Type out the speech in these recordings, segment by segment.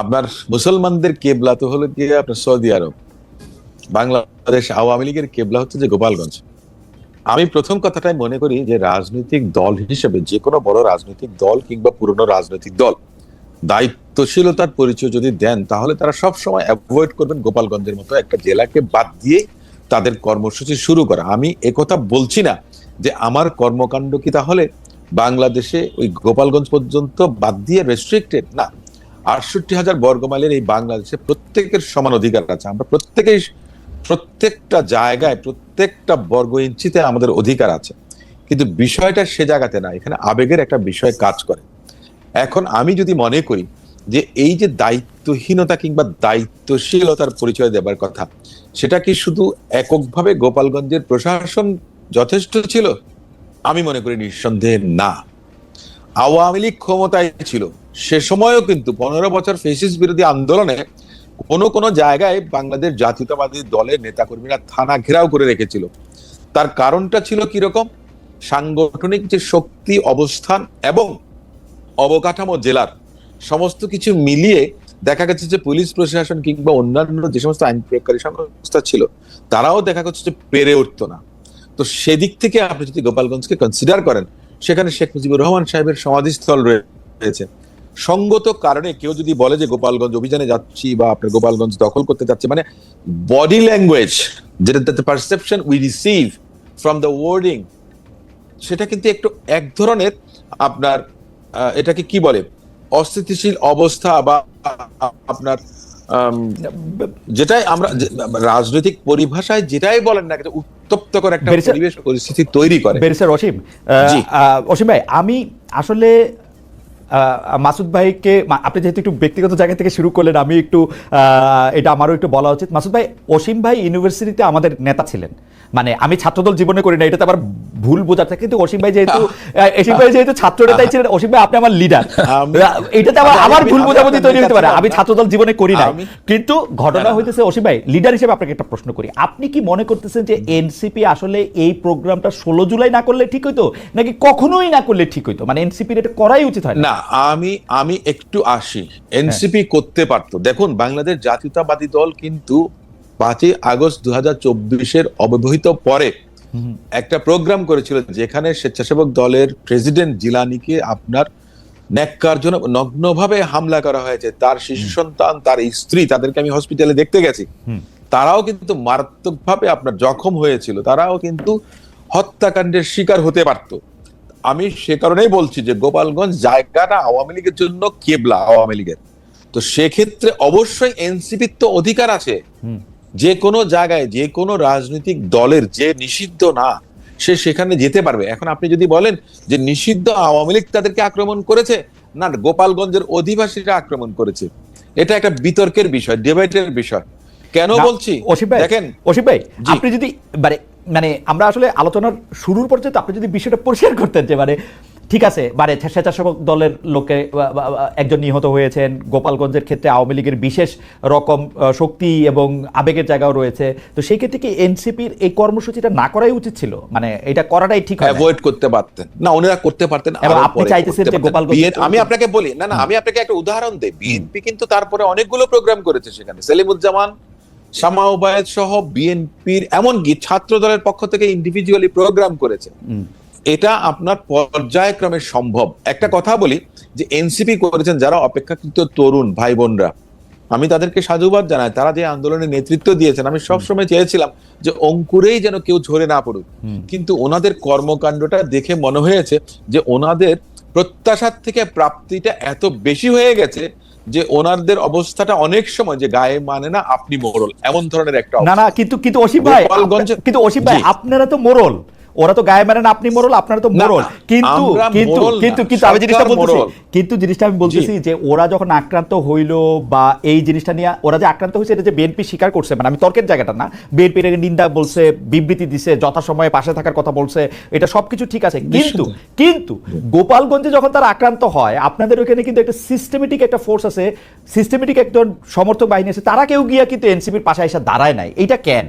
আপনার মুসলমানদের কেবলা তো হলো গিয়ে আপনার সৌদি আরব। বাংলাদেশ আওয়ামী লীগের কেবলা হচ্ছে যে গোপালগঞ্জ। আমি প্রথম কথাটাই মনে করি যে রাজনৈতিক দল হিসেবে যে কোনো বড় রাজনৈতিক দল কিংবা পুরনো রাজনৈতিক দল দায়িত্বশীলতার পরিচয় যদি দেন, তাহলে তারা সব সময় অ্যাভয়েড করবেন গোপালগঞ্জের মতো একটা জেলাকে বাদ দিয়ে তাদের কর্মসূচি শুরু করা। আমি একথা বলছি না যে আমার কর্মকাণ্ড কি তাহলে বাংলাদেশে ওই গোপালগঞ্জ পর্যন্ত বাদ দিয়ে রেস্ট্রিক্টেড না। আটষট্টি হাজার বর্গমাইলের এই বাংলাদেশে প্রত্যেকের সমান অধিকার আছে। আমরা প্রত্যেকেই প্রত্যেকটা জায়গায়, প্রত্যেকটা বর্গ ইঞ্চিতে আমাদের অধিকার আছে। কিন্তু বিষয়টা সে জায়গাতে না, এখানে আবেগের একটা বিষয় কাজ করে। এখন আমি যদি মনে করি যে এই যে দায়িত্বহীনতা কিংবা দায়িত্বশীলতার পরিচয় দেবার কথা, সেটা কি শুধু এককভাবে গোপালগঞ্জের প্রশাসন যথেষ্ট ছিল? আমি মনে করি নিঃসন্দেহে না। আওয়ামী লীগ ক্ষমতায় ছিল। সে সময়ও কিন্তু পনেরো বছর ফেসিস বিরোধী আন্দোলনে কোন কোন জায়গায় বাংলাদেশ জাতীয়তাবাদী দলের নেতাকর্মীরা থানা ঘেরাও করে রেখেছিল। তার কারণটা ছিল কীরকম? সাংগঠনিক যে শক্তি, অবস্থান এবং অবকাঠামো জেলার সমস্ত কিছু মিলিয়ে দেখা গেছে যে পুলিশ প্রশাসন কিংবা অন্যান্য যে সমস্ত আইন প্রয়োগকারী সংস্থা ছিল, তারাও দেখা যাচ্ছে যে পেরে উঠতো না। তো সেদিক থেকে আপনি যদি গোপালগঞ্জকে কনসিডার করেন, সেখানে শেখ মুজিবুর রহমান সাহেবের সমাধিস্থল রয়েছে। সঙ্গত কারণে কেউ যদি বলে যে গোপালগঞ্জ অভিযানে যাচ্ছি বা আপনার গোপালগঞ্জ দখল করতে যাচ্ছি মানে বডি ল্যাঙ্গুয়েজ যেটা the perception we receive from the wording সেটা কিন্তু একটু এক ধরনের আপনার এটাকে কি বলে? অস্থিতিশীল অবস্থা বা আপনার যেটাই আমরা রাজনৈতিক পরিভাষায় যেটাই বলেন না কেন, উত্তপ্তকর একটা পরিবেশ পরিস্থিতি তৈরি করে। অসীম অসীম ভাই আমি আসলে মাসুদ ভাইকে আপনি যেহেতু একটু ব্যক্তিগত জায়গা থেকে শুরু করলেন আমি একটু এটা আমারও একটু বলা উচিত। মাসুদ ভাই অসীম ভাই ইউনিভার্সিটিতে আমাদের নেতা ছিলেন। মানে আমি ছাত্রদল জীবনে করি না এটাতে আবার ভুল বোঝাচ্ছে কিন্তু অসীম ভাই যেহেতু অসীম ভাই যেহেতু ছাত্র নেতাই ছিলেন অসীম ভাই আপনি আমার লিডার এটাতে আবার আমার ভুল বোঝাবুঝি তৈরি হতে পারে। আমি ছাত্রদল জীবনে করি না কিন্তু ঘটনা না। হইতেছে অসীম ভাই লিডার হিসেবে আপনাকে একটা প্রশ্ন করি। আপনি কি মনে করতেছেন যে এনসিপি আসলে এই প্রোগ্রামটা ষোলো জুলাই না করলে ঠিক হইতো? নাকি কখনোই না করলে ঠিক হইতো? মানে এনসিপির এটা করাই উচিত হয় না আমি আমি একটু আসি। এনসিপি করতে পারতো। দেখুন বাংলাদেশ জাতীয়তাবাদী দল কিন্তু পাঁচই আগস্ট দু হাজার চব্বিশের অব্যবহিত পরে একটা প্রোগ্রাম করেছিল যেখানে স্বেচ্ছাসেবক দলের প্রেসিডেন্ট জিলানিকে আপনার ন্যাক্কারজনক নগ্নভাবে হামলা করা হয়েছে। তার শিশু সন্তান তার স্ত্রী তাদেরকে আমি হসপিটালে দেখতে গেছি। তারাও কিন্তু মারাত্মকভাবে আপনার জখম হয়েছিল। তারাও কিন্তু হত্যাকাণ্ডের শিকার হতে পারতো। আমি সে কারণেই বলছি যে গোপালগঞ্জ জায়গাটা আওয়ামী লীগের জন্য কেবলা আওয়ামী লীগের। তো সেক্ষেত্রে অবশ্যই এনসিপির তো অধিকার আছে। যে কোনো জায়গায় যে কোনো রাজনৈতিক দলের যে নিষিদ্ধ না সে সেখানে যেতে পারবে। এখন আপনি যদি বলেন যে নিষিদ্ধ আওয়ামী লীগ তাদেরকে আক্রমণ করেছে না গোপালগঞ্জের অধিবাসীরা আক্রমণ করেছে এটা একটা বিতর্কের বিষয় ডিবেটের বিষয়। কেন বলছি? দেখেন অসীম ভাই আপনি যদি মানে মানে আমরা আসলে আলোচনার শুরুর পর্যায়ে আপনি যদি বিষয়টা পরিষ্কার করতেন যে মানে ঠিক আছে মানে স্বেচ্ছাসেবক দলের লোকে একজন নিহত হয়েছেন গোপালগঞ্জের ক্ষেত্রে আওয়ামী লীগের বিশেষ রকম শক্তি এবং আবেগের জায়গাও রয়েছে। তো সেই ক্ষেত্রে কি এনসিপির এই কর্মসূচিটা না করাই উচিত ছিল? মানে এটা করাটাই ঠিক? অ্যাভয়েড করতে পারতেন। না ওনারা করতে পারতেন এবং আপনি চাইতেছেন যে গোপালগঞ্জ- আমি আপনাকে বলি না না আমি আপনাকে একটা উদাহরণ দেই। বিএনপি কিন্তু তারপরে অনেকগুলো প্রোগ্রাম করেছে সেখানে। সেলিমুজ্জামান শামা ওবায়দ সহ বিএনপির এমনকি ছাত্র দলের পক্ষ থেকে ইন্ডিভিজুয়ালি প্রোগ্রাম করেছে। এটা আপনার পর্যায়ক্রমে সম্ভব। একটা কথা বলি যে এনসিপি করেছেন যারা অপেক্ষাকৃত তরুণ ভাই বোনরা আমি তাদেরকে সাধুবাদ জানাই। তারা যে আন্দোলনের নেতৃত্ব দিয়েছেন আমি সবসময় চেয়েছিলাম যে অঙ্কুরেই যেন কেউ ঝরে না পড়ুক। কিন্তু ওনাদের কর্মকাণ্ডটা দেখে মনে হয়েছে যে ওনাদের প্রত্যাশার থেকে প্রাপ্তিটা এত বেশি হয়ে গেছে যে ওনারদের অবস্থাটা অনেক সময় যে গায়ে মানে না আপনি মোরল। এমন ধরনের একটা না না কিন্তু কিন্তু অসীম ভাই কিন্তু অসীম ভাই আপনারা তো মোরল। ওরা তো গায়ে মারেন আপনি মোরল আপনারা তো মোরল। কিন্তু কিন্তু কিন্তু কিন্তু আমি জিনিসটা বলতেছি কিন্তু জিনিসটা আমি বলতেছি যে ওরা যখন আক্রান্ত হইল বা এই জিনিসটা নিয়ে ওরা যে আক্রান্ত হয়েছে এটা যে বিএনপি স্বীকার করছে মানে আমি তর্কের জায়গাটা না বিএনপি এর নিন্দা বলছে বিবৃতি দিছে যথাসময়ে পাশে থাকার কথা বলছে এটা সবকিছু ঠিক আছে। কিন্তু কিন্তু গোপালগঞ্জে যখন তারা আক্রান্ত হয় আপনাদের ওখানে কিন্তু একটা সিস্টেমেটিক একটা ফোর্স আছে সিস্টেমেটিক একজন সমর্থক বাহিনী আছে তারা কেউ গিয়া কিন্তু এনসিপির পাশে এসে দাঁড়ায় নাই। এটা কেন?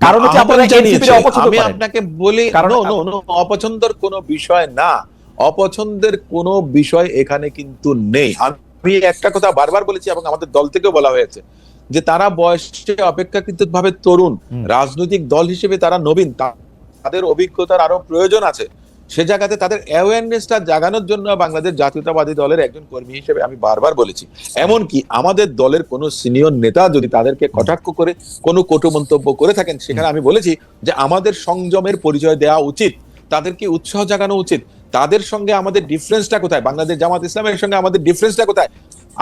কারণ হচ্ছে আপনারা এনসিপি অপছন্দ আমি আপনাকে বলি নো নো নো অপছন্দের কোনো বিষয় না। অপছন্দের কোনো বিষয় এখানে কিন্তু নেই। আমি একটা কথা বারবার বলেছি এবং আমাদের দল থেকেও বলা হয়েছে যে তারা বয়সে অপেক্ষাকৃত ভাবে তরুণ রাজনৈতিক দল হিসেবে তারা নবীন। তাদের অভিজ্ঞতার আরও প্রয়োজন আছে। সে জায়গাতে তাদের অ্যাওয়ারনেসটা জাগানোর জন্য বাংলাদেশ জাতীয়তাবাদী দলের একজন কর্মী হিসেবে আমি বারবার বলেছি। এমনকি আমাদের দলের কোনো সিনিয়র নেতা যদি তাদেরকে কটাক্ষ করে, কোনো কটু মন্তব্য করে থাকেন, সেখানে আমি বলেছি যে আমাদের সংযমের পরিচয় দেওয়া উচিত, তাদেরকে উৎসাহ জাগানো উচিত, তাদের সঙ্গে আমাদের ডিফারেন্সটা কোথায়? বাংলাদেশ জামাত ইসলামের সঙ্গে আমাদের ডিফারেন্সটা কোথায়?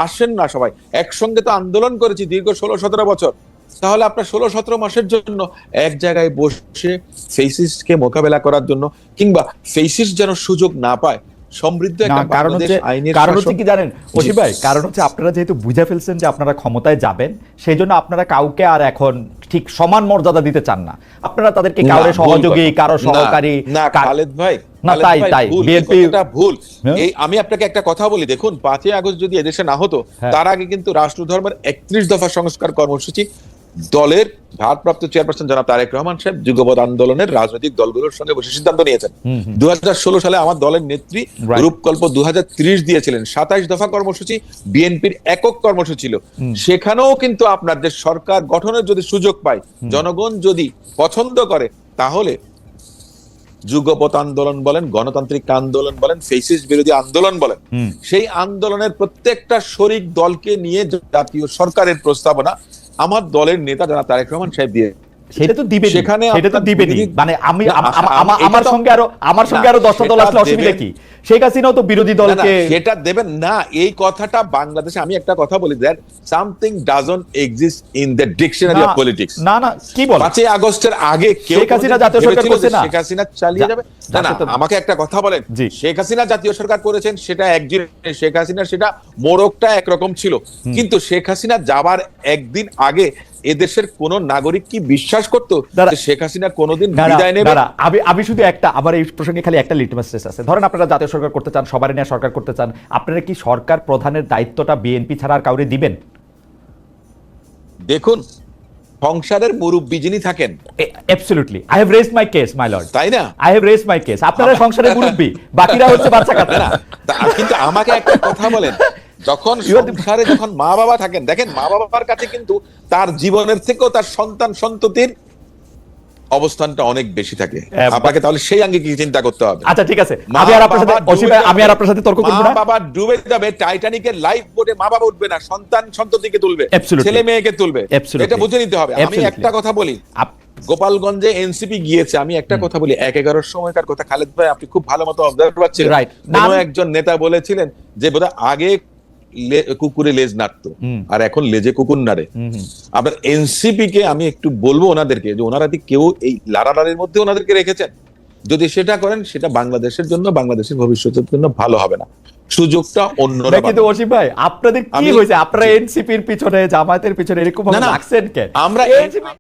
আসেন না সবাই, একসঙ্গে তো আন্দোলন করেছি দীর্ঘ ষোলো সতেরো বছর। তাহলে আপনার ষোলো সতেরো মাসের জন্য এক জায়গায় বসে ফেসিসকে মোকাবেলা করার জন্য কিংবা ফেসিস যেন সুযোগ না পায় সমৃদ্ধ কারণ হচ্ছে কারণ হচ্ছে কি জানেন? অসি ভাই কারণ হচ্ছে আপনারা যেহেতু বুঝে ফেলছেন যে আপনারা ক্ষমতায় যাবেন সেই জন্য আপনারা কাউকে আর এখন ঠিক সমান মর্যাদা দিতে চান না। আপনারা তাদেরকে কারও সহযোগী কারও সহকারী না খালেদ ভাই না, তাই, তাই, ভুল হ্যাঁ? এই আমি আপনাকে একটা কথা বলি দেখুন পাঁচই আগস্ট যদি এদেশে না হতো হ্যাঁ। তার আগে কিন্তু রাষ্ট্র ধর্মের একত্রিশ দফা সংস্কার কর্মসূচি দলের ভারপ্রাপ্ত চেয়ারপারসন জনাব তারেক রহমান সাহেব যুগপৎ আন্দোলনের রাজনৈতিক দলগুলোর সঙ্গে বসে সিদ্ধান্ত নিয়েছেন। দু সালে আমার দলের নেত্রী রূপকল্প দু দিয়েছিলেন। সাতাইশ দফা কর্মসূচি বিএনপির একক কর্মসূচি ছিল। সেখানেও কিন্তু আপনাদের সরকার গঠনের যদি সুযোগ পায় জনগণ যদি পছন্দ করে তাহলে যুগপৎ আন্দোলন বলেন গণতান্ত্রিক আন্দোলন বলেন ফেসিস বিরোধী আন্দোলন বলেন সেই আন্দোলনের প্রত্যেকটা শরিক দলকে নিয়ে জাতীয় সরকারের প্রস্তাবনা আমার দলের নেতা যারা তারেক রহমান সাহেব দিয়ে সেটা তো দিবেনি সেখানে সেটা তো আপনার মানে আমি না, আম- আম- আমি- আমা- এটা আমার সঙ্গে আরও আমার সঙ্গে আরও দশটা দল আসলে অসুবিধা কি? শেখ হাসিনাও তো বিরোধী না, না, দলকে সেটা দেবেন না। এই কথাটা বাংলাদেশে আমি একটা কথা বলি that something doesn't exist in the dictionary of politics না না কি বল? পাঁচই আগস্টের আগে কেউ শেখ হাসিনা জাতীয় সরকার করছে না? শেখ হাসিনা চালিয়ে যাবে? না না আমাকে একটা কথা বলেন। শেখ হাসিনা জাতীয় সরকার করেছেন সেটা এক জিনিস শেখ হাসিনা সেটা মোড়কটা একরকম ছিল। কিন্তু শেখ হাসিনা যাবার একদিন আগে এদেশের কোন নাগরিক কি বিশ্বাস করতো শেখ হাসিনা কোনোদিন বিদায় নেবে? আমি আমি শুধু একটা আমার এই প্রসঙ্গে খালি একটা লিটমাস টেস্ট আছে। ধরেন আপনারা জাতীয় সরকার করতে চান সবারই নিয়ে সরকার করতে চান আপনারা কি সরকার প্রধানের দায়িত্বটা বিএনপি ছাড়া আর কাউরে দিবেন? দেখুন সংসারের মুরব্বী যিনি থাকেন absolutely I have raise my case my lord তাই না? I have raise my case আপনারা সংসারের মুরব্বী বাকিরা হচ্ছে বাচ্চা কাচ্চা। না, কিন্তু আমাকে একটা কথা বলেন। যখন সংসারে যখন মা বাবা থাকেন দেখেন মা বাবার কাছে কিন্তু তার জীবনের থেকেও তার সন্তান সন্ততির অবস্থানটা অনেক বেশি থাকে। আপনাকে তাহলে সেই আঙ্গে কি চিন্তা করতে হবে? আচ্ছা ঠিক আছে। আমি আর আপনার সাথে অসীম আমি আর আপনার সাথে তর্ক করব না। বাবা ডুবে যাবে টাইটানিকের লাইফ বোটে মা বাবা উঠবে না সন্তান সন্ততিকে তুলবে ছেলে মেয়েকে তুলবে। এটা বুঝে নিতে হবে। আমি একটা কথা বলি। গোপালগঞ্জে এনসিপি গিয়েছে আমি একটা কথা বলি। এক এগারোর সময়কার কথা খালেদ ভাই আপনি খুব ভালো মতো অবজার্ভ করছিলেন। কোনো একজন নেতা বলেছিলেন যে বোধহয় আগে কুকুরে লেজ নাড়তো। আর এখন লেজে কুকুর নাড়ে। আপনার এনসিপি কে আমি একটু বলব ওনাদেরকে যে ওনারা কি কেউ এই লাড়ালাড়ির মধ্যে ওনাদেরকে রেখেছেন? যদি সেটা করেন সেটা বাংলাদেশের জন্য বাংলাদেশের ভবিষ্যতের জন্য ভালো হবে না। সুযোগটা অন্যরা কিন্তু অসীম ভাই আপনাদের কি হয়েছে? আপনারা এনসিপির পিছনে জামায়াতের পিছনে এরকম। লাগছেন কেন? আমরা